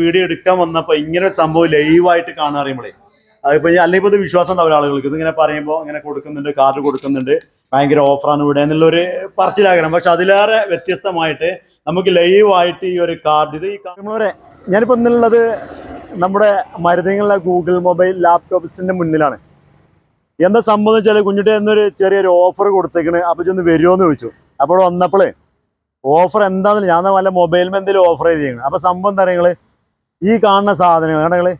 Video എടുക്കാൻ വന്നപ്പോൾ ഇങ്ങനെ സംഭവം ലൈവായിട്ട് കാണാൻ അറിയുമ്പോഴേ അതിപ്പോ അല്ലെങ്കിൽ ഇത് വിശ്വാസം ഉണ്ടാവില്ല ആളുകൾക്ക്. ഇതിങ്ങനെ പറയുമ്പോൾ ഇങ്ങനെ കൊടുക്കുന്നുണ്ട് കാർഡ് കൊടുക്കുന്നുണ്ട് ഭയങ്കര ഓഫറാണ് ഇവിടെ എന്നുള്ളൊരു പറച്ചിലാഗ്രഹം. പക്ഷെ അതിലേറെ വ്യത്യസ്തമായിട്ട് നമുക്ക് ലൈവായിട്ട് ഈ ഒരു കാർഡ് ഇത് ഈ നമ്മളെ ഞാനിപ്പോ ഇന്നുള്ളത് നമ്മുടെ മരുന്നുകളുടെ ഗൂഗിൾ മൊബൈൽ ലാപ്ടോപ്സിന്റെ മുന്നിലാണ്. എന്താ സംഭവം വെച്ചാൽ കുഞ്ഞുട്ടി എന്നൊരു ചെറിയൊരു ഓഫർ കൊടുത്തേക്കണ്. അപ്പൊ ഒന്ന് വരുമോ എന്ന് ചോദിച്ചു. അപ്പോൾ വന്നപ്പോൾ ഓഫർ എന്താണെന്ന് ഞാൻ വല്ല മൊബൈലിൽ എന്തെങ്കിലും ഓഫർ ചെയ്യണം അപ്പൊ സംഭവം എന്താ പറയുക ഈ കാണുന്ന സാധനങ്ങൾ കാരണം നിങ്ങൾ?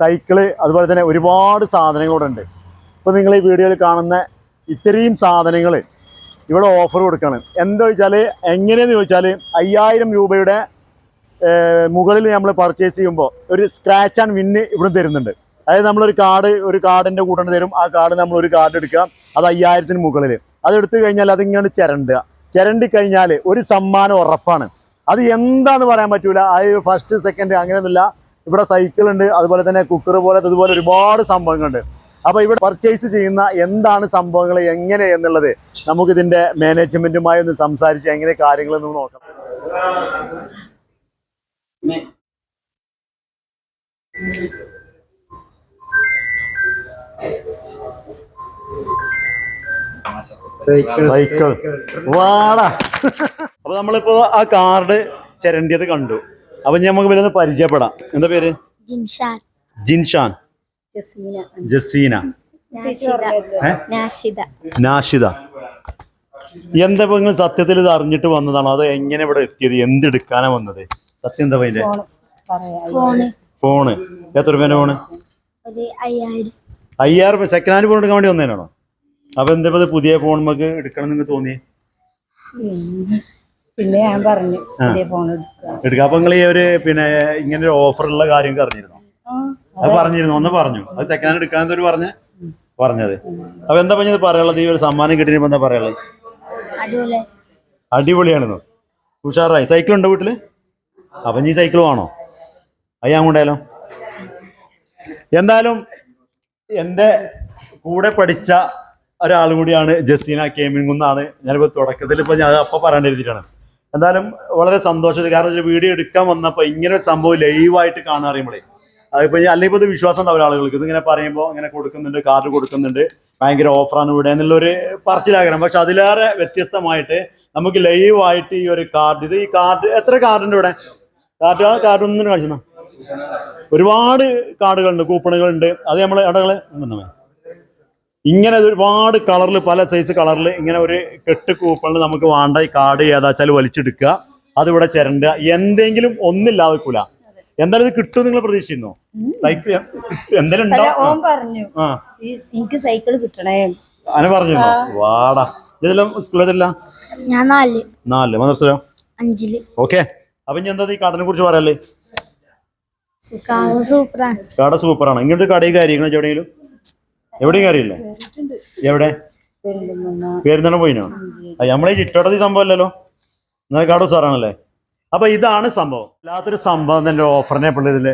സൈക്കിൾ അതുപോലെ തന്നെ ഒരുപാട് സാധനങ്ങൾ ഉണ്ട്. ഇപ്പോൾ നിങ്ങൾ ഈ വീഡിയോയിൽ കാണുന്ന ഇത്രയും സാധനങ്ങൾ ഇവിടെ ഓഫർ കൊടുക്കുകയാണ് എന്താ വെച്ചാൽ എങ്ങനെയെന്ന് ചോദിച്ചാൽ അയ്യായിരം രൂപയുടെ മുകളിൽ നമ്മൾ പർച്ചേസ് ചെയ്യുമ്പോൾ ഒരു സ്ക്രാച്ച് ആൻഡ് വിന്ന് ഇവിടെ തരുന്നുണ്ട്. അതായത് നമ്മളൊരു കാർഡ് ഒരു കാർഡിന്റെ കൂടെ തരും. ആ കാർഡ് നമ്മൾ ഒരു കാർഡ് എടുക്കുക. അത് അയ്യായിരത്തിന് മുകളിൽ അതെടുത്തു കഴിഞ്ഞാൽ അതിങ്ങനെ ചിരണ്ടുക. ചിരണ്ടി കഴിഞ്ഞാൽ ഒരു സമ്മാനം ഉറപ്പാണ്. അത് എന്താന്ന് പറയാൻ പറ്റൂല. അത് ഫസ്റ്റ് സെക്കൻഡ് അങ്ങനെയൊന്നുമില്ല. ഇവിടെ സൈക്കിൾ ഉണ്ട്. അതുപോലെ തന്നെ കുക്കർ പോലെ ഇതുപോലെ ഒരുപാട് സംഭവങ്ങളുണ്ട്. അപ്പൊ ഇവിടെ പർച്ചേസ് ചെയ്യുന്ന എന്താണ് സംഭവങ്ങൾ എങ്ങനെ എന്നുള്ളത് നമുക്ക് ഇതിന്റെ മാനേജ്മെന്റുമായി ഒന്ന് സംസാരിച്ച് എങ്ങനെ കാര്യങ്ങൾ നോക്കാം. നോക്കാം സൈക്കിൾ വാടാ. അപ്പൊ നമ്മളിപ്പോ ആ കാർഡ് ചിരണ്ടിയത് കണ്ടു. അപ്പൊ നമുക്ക് വലിയ പരിചയപ്പെടാം. എന്താ പേര്? ജിൻഷാൻ. ജിൻഷാൻ. ജസീന. നാഷിദ. എന്താ ഇപ്പൊ നിങ്ങൾ സത്യത്തിൽ ഇത് അറിഞ്ഞിട്ട് വന്നതാണോ? അത് എങ്ങനെ ഇവിടെ എത്തിയത്? എന്തെടുക്കാനാ വന്നത്? സത്യം എന്താ അതിന്റെ പറയാ. ഫോണ്. ഫോണ്. എത്ര രൂപേന്റെ ഫോണ്? അയ്യായിരം. രൂപ. സെക്കൻഡ് ഹാൻഡ് ഫോൺ എടുക്കാൻ വേണ്ടി വന്നേനാണോ? അപ്പൊ എന്താ പുതിയ ഫോൺ നമുക്ക് എടുക്കണം എന്ന് നിങ്ങൾക്ക് തോന്നി പിന്നെ ഞാൻ പറഞ്ഞു ഫോൺ എടുക്കുക. അപ്പൊ നിങ്ങൾ ഈ ഒരു പിന്നെ ഇങ്ങനെ ഒരു ഓഫറുള്ള കാര്യം അറിഞ്ഞിരുന്നു? അത് പറഞ്ഞിരുന്നു ഒന്ന് പറഞ്ഞു. അത് സെക്കൻഡ് ഹാൻഡ് എടുക്കാൻ ഒരു പറഞ്ഞ പറഞ്ഞത്. അപ്പൊ എന്താ പറഞ്ഞത് പറയാനുള്ളത്? ഈ ഒരു സമ്മാനം കിട്ടിയപ്പോ എന്താ പറയാനുള്ളത്? അടിപൊളി. അടിപൊളിയാണെന്നോ? ഉഷാറായി. സൈക്കിൾ ഉണ്ടോ വീട്ടിൽ? അപ്പൊ നീ സൈക്കിൾ വേണോ? അയ്യാ കൊണ്ടായാലോ എന്തായാലും എന്റെ കൂടെ പഠിച്ച ഒരാൾ കൂടിയാണ് ജസീന കേമിംഗ് എന്നാണ് ഞാനിപ്പോ തുടക്കത്തിൽ ഇപ്പൊ ഞാൻ അപ്പൊ പറയാൻ എഴുതിയിട്ടാണ്. എന്തായാലും വളരെ സന്തോഷം. കാരണം ഒരു വീഡിയോ എടുക്കാൻ വന്നപ്പോൾ ഇങ്ങനെ ഒരു സംഭവം ലൈവായിട്ട് കാണാൻ അറിയുമ്പോഴേ അതിപ്പോ അല്ലെങ്കിൽ ഇപ്പോൾ ഇത് വിശ്വാസം ഉണ്ടാവില്ല ആളുകൾക്ക്. ഇതിങ്ങനെ പറയുമ്പോൾ ഇങ്ങനെ കൊടുക്കുന്നുണ്ട് കാർഡ് കൊടുക്കുന്നുണ്ട്. ഭയങ്കര ഓഫറാണ് ഇവിടെ എന്നുള്ളൊരു പറച്ചിലാഗ്രഹം പക്ഷെ അതിലേറെ വ്യത്യസ്തമായിട്ട് നമുക്ക് ലൈവായിട്ട് ഈ ഒരു കാർഡ് ഇത് ഈ കാർഡ് എത്ര കാർഡുണ്ട് ഇവിടെ? കാർഡ് ആ കാർഡ് ഒന്നും കാണിച്ചു ഒരുപാട് കാർഡുകളുണ്ട് കൂപ്പണുകളുണ്ട് അത് നമ്മൾ ഇടകൾ ഇങ്ങനെ ഒരുപാട് കളറിൽ പല സൈസ് കളറിൽ ഇങ്ങനെ ഒരു കെട്ട് കൂപ്പണിൽ നമുക്ക് വേണ്ട ഈ കാർഡ് ഏതാച്ചാൽ വലിച്ചെടുക്കുക. അതിവിടെ ചിരണ്ട. എന്തെങ്കിലും ഒന്നില്ലാതെ കൂല എന്തായാലും ഇത് കിട്ടും നിങ്ങൾ പ്രതീക്ഷിക്കുന്നു സൈക്കിൾ എന്തെങ്കിലും ഓൻ പറഞ്ഞു. ഈ എനിക്ക് സൈക്കിൾ കിട്ടണേ. അനു പറഞ്ഞു. വാടാ. ഇതെല്ലാം സ്കൂളിലല്ല ഞാൻ നാല്. നാല്. മദ്രസലോ അഞ്ചിൽ. ഓക്കെ. അപ്പൊ ഇനി എന്താ ഈ കടനെ കുറിച്ച് പറയാല്ലേ? സൂപ്പറാണ്. കട സൂപ്പറാണ്. ഇങ്ങനത്തെ കടയും കാര്യങ്ങളും എവിടെയെങ്കിലും? എവിടെയും കാര്യമില്ല എവിടെ? പേരുന്നണം പോയിനോ? നമ്മളെ ചുറ്റോട്ടത്തി സംഭവം അല്ലല്ലോ എന്നാൽ കട സാറാണല്ലേ അപ്പൊ ഇതാണ് സംഭവം. അല്ലാത്തൊരു സംഭവം തന്നെ ഓഫറിനെ ഇതിൽ.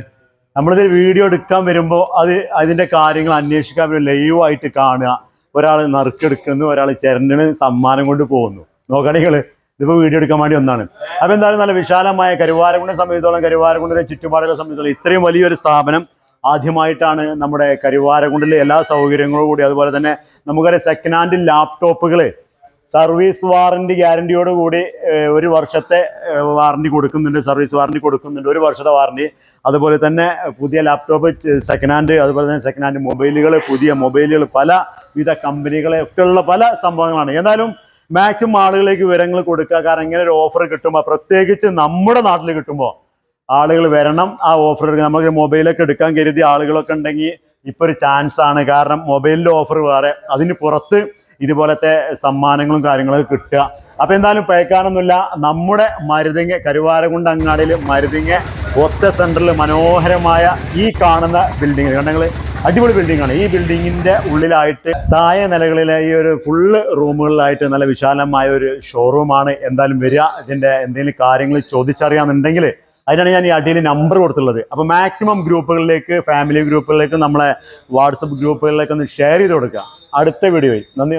നമ്മളിത് വീഡിയോ എടുക്കാൻ വരുമ്പോൾ അത് അതിന്റെ കാര്യങ്ങൾ അന്വേഷിക്കാൻ വരും ലൈവായിട്ട് കാണുക. ഒരാൾ നറുക്കെടുക്കുന്നു ഒരാൾ ചെരണ്ടിന് സമ്മാനം കൊണ്ട് പോകുന്നു. നോക്കണെങ്കിൽ ഇതിപ്പോ വീഡിയോ എടുക്കാൻ വേണ്ടി ഒന്നാണ് അപ്പൊ എന്തായാലും നല്ല വിശാലമായ കരുവാരകുണ്ടെ സംബന്ധിച്ചോളം കരുവാരകുണ്ടിലെ ചുറ്റുപാടുകളെ സംബന്ധിച്ചോളം ഇത്രയും വലിയൊരു സ്ഥാപനം ആദ്യമായിട്ടാണ് നമ്മുടെ കരുവാരകുണ്ടിലെ എല്ലാ സൗകര്യങ്ങളും കൂടി. അതുപോലെ തന്നെ നമുക്കറിയാം സെക്കൻഡ് ഹാൻഡ് ലാപ്ടോപ്പുകൾ സർവീസ് വാറണ്ടി ഗ്യാരണ്ടിയോട് കൂടി ഒരു വർഷത്തെ വാറണ്ടി കൊടുക്കുന്നുണ്ട്. സർവീസ് വാറണ്ടി കൊടുക്കുന്നുണ്ട്. ഒരു വർഷത്തെ വാറണ്ടി അതുപോലെ തന്നെ പുതിയ ലാപ്ടോപ്പ് സെക്കൻഡ് ഹാൻഡ് അതുപോലെ തന്നെ സെക്കൻഡ് ഹാൻഡ് മൊബൈലുകൾ പുതിയ മൊബൈലുകൾ പല വിധ കമ്പനികളെ ഒക്കെയുള്ള പല സംഭവങ്ങളാണ്. എന്നാലും മാക്സിമം ആളുകളിലേക്ക് വിവരങ്ങൾ കൊടുക്കുക. കാരണം ഇങ്ങനെ ഒരു ഓഫർ കിട്ടുമ്പോൾ പ്രത്യേകിച്ച് നമ്മുടെ നാട്ടിൽ കിട്ടുമ്പോൾ ആളുകൾ വരണം. ആ ഓഫർ നമുക്ക് മൊബൈലൊക്കെ എടുക്കാൻ കരുതി ആളുകളൊക്കെ ഉണ്ടെങ്കിൽ ഇപ്പൊ ഒരു ചാൻസ് ആണ്. കാരണം മൊബൈലിന്റെ ഓഫർ വേറെ. അതിന് പുറത്ത് ഇതുപോലത്തെ സമ്മാനങ്ങളും കാര്യങ്ങളൊക്കെ കിട്ടുക. അപ്പൊ എന്തായാലും പഴക്കാനൊന്നുമില്ല നമ്മുടെ മരുതിങ്ങ കരുവാരകുണ്ട് അങ്ങാടിയിൽ മരുതിങ്ങ ഒത്ത സെന്ററിൽ മനോഹരമായ ഈ കാണുന്ന ബിൽഡിംഗ് കണ്ടെങ്കിൽ അടിപൊളി ബിൽഡിംഗ് ആണ്. ഈ ബിൽഡിങ്ങിന്റെ ഉള്ളിലായിട്ട് താഴെ നിലകളിലെ ഈ ഒരു ഫുള്ള് റൂമുകളിലായിട്ട് നല്ല വിശാലമായ ഒരു ഷോറൂമാണ് എന്തായാലും വരിക. ഇതിന്റെ എന്തെങ്കിലും കാര്യങ്ങൾ ചോദിച്ചറിയാന്നുണ്ടെങ്കിൽ അതിനാണ് ഞാൻ ഈ അടിയിൽ നമ്പർ കൊടുത്തുള്ളത്. അപ്പോൾ മാക്സിമം ഗ്രൂപ്പുകളിലേക്ക് ഫാമിലി ഗ്രൂപ്പുകളിലേക്ക് നമ്മളെ വാട്സപ്പ് ഗ്രൂപ്പുകളിലേക്ക് ഒന്ന് ഷെയർ ചെയ്ത് കൊടുക്കുക. അടുത്ത വീഡിയോയിൽ നന്ദി.